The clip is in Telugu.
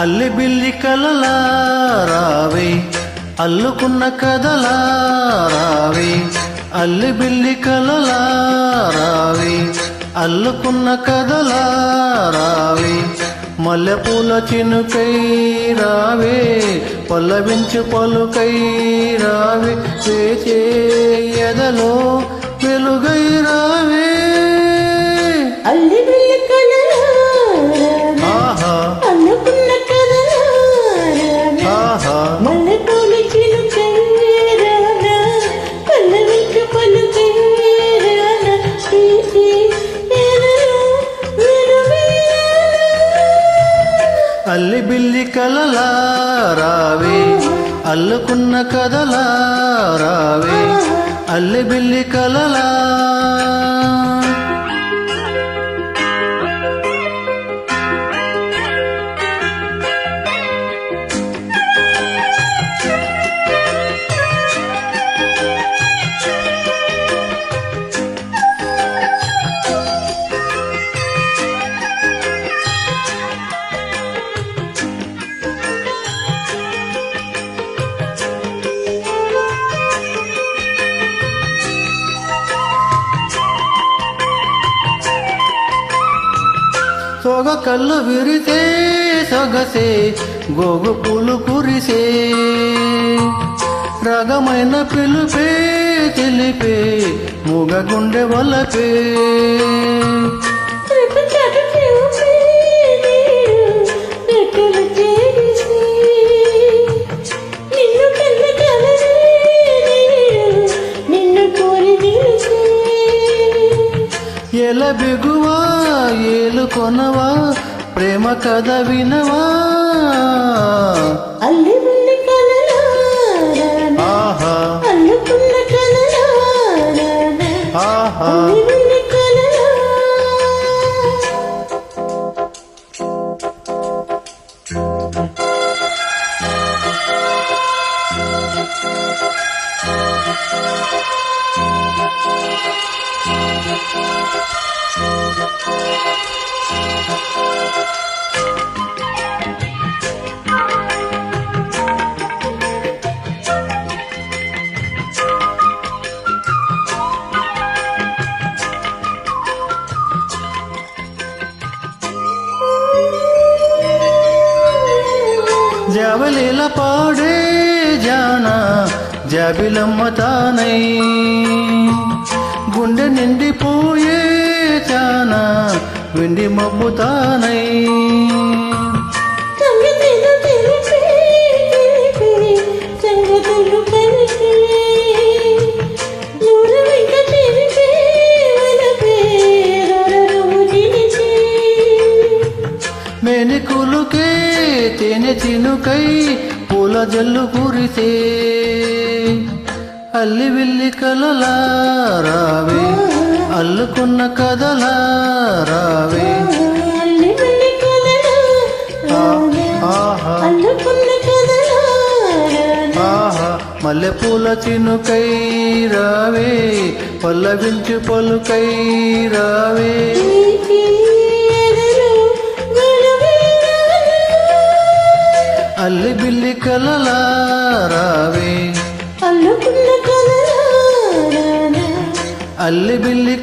అల్లి బిల్లి కలలా రావే అల్లుకున్న కదలా రావే అల్లి బిల్లి కలలా రావే అల్లుకున్న కదలా రావే మల్లెపూల చినుకై రావే పల్లవించు పలుకై రావే వేచే ఎదలో అల్లి బిల్లి కలలా రావే అల్లుకున్న కదలా రావే అల్లి బిల్లి కలలా. సొగ కళ్ళు విరిసే సొగసే గోగు పూలు కురిసే. రగమైన పిలుపే తెలిపే మూగ గుండె వలపే. ఎల బిగువా ఏలు కొనవా ప్రేమ కథ వినవా? ఆహా. ఆహా. అల్లి బిల్లి జవలిల పాడే జానా జాబిలమ్మ తానై. గుండె నిండిపోయే చానా వెండి మబ్బు తానై. మెనికులుకే తేనె చినుకై పూల జల్లు కురిసే. అల్లి విల్లి కలలా రావే అల్లుకున్న కదలా రావే. మల్లెపూల చినుకై రావే. పల్లవించు పలుకై రావే. అల్లి బిల్లి కలలా రావే. అల్లుకున్న అల్లి బిల్లి